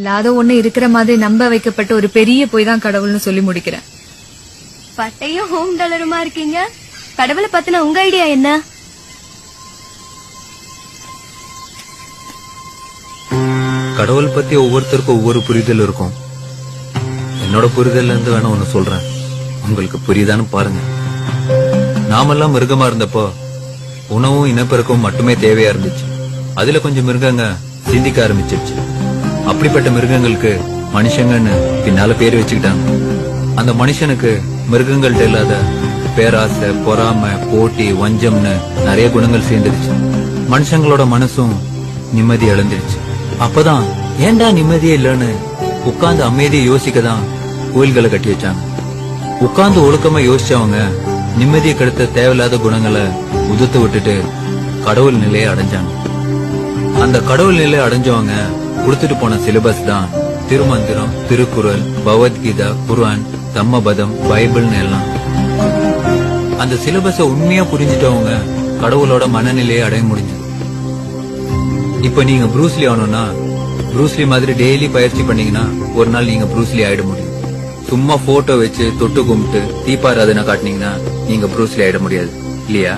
இல்லாத ஒண்ணு இருக்கிற மாதிரி நம்ப வைக்கப்பட்ட ஒரு பெரிய பொய் தான் கடவுள்னு சொல்லி முடிக்கிறேன். பட்டையும் ஹோம் டாலருமா இருக்கீங்க? கடவுளை பத்தின உங்க ஐடியா என்ன? கடவுள் பத்தி ஒவ்வொருத்தருக்கும் ஒவ்வொரு புரிதல் இருக்கும். என்னோட புரிதல்ல இருந்து வேணா ஒண்ணு சொல்றேன். உங்களுக்கு புரியுதான்னு பாருங்க. நாமெல்லாம் மிருகமா இருந்தப்போ உணவும் இனப்பெருக்கமும் மட்டுமே தேவையா இருந்துச்சு. அதுல கொஞ்சம் மிருகங்க சிந்திக்க ஆரம்பிச்சிருச்சு. அப்படிப்பட்ட மிருகங்களுக்கு மனுஷங்கன்னு பின்னால பேர் வச்சுக்கிட்டாங்க அந்த மனுஷனுக்கு மிருகங்கள்ட்ட இல்லாத பேராசை பொறாமை போட்டி வஞ்சம்னு நிறைய குணங்கள் சேர்ந்துருச்சு. மனுஷங்களோட மனசும் நிம்மதி இழந்துருச்சு. அப்பதான் ஏண்டா நிம்மதியே இல்லைன்னு உட்கார்ந்து அமைதியை யோசிக்க தான் கோயில்களை கட்டி வச்சாங்க. உட்கார்ந்து ஒழுக்கமா யோசிச்சவங்க நிம்மதியை கெடுத்த தேவையில்லாத குணங்களை உதுத்து விட்டுட்டு கடவுள் நிலையை அடைஞ்சாங்க. அந்த கடவுள் நிலை அடைஞ்சவங்க கொடுத்துட்டு போன சிலபஸ் தான் திருமந்திரம் திருக்குறள் பகவத்கீதா குர்ஆன் தம்மபதம் பைபிள்னு எல்லாம். அந்த சிலபஸ உண்மையா புரிஞ்சிட்டவங்க கடவுளோட மனநிலையை அடைய முடிஞ்சது. இப்ப நீங்க ப்ரூஸ்லி ஆனோம்னா ப்ரூஸ்லி மாதிரி டெய்லி பயிற்சி பண்ணீங்கன்னா ஒரு நாள் நீங்க ப்ரூஸ்லி ஆயிட முடியும். சும்மா போட்டோ வச்சு தொட்டு கும்பிட்டு தீபாராதனை காட்டினீங்கன்னா நீங்க ப்ரூஸ்லி ஆயிட முடியாது. இல்லையா?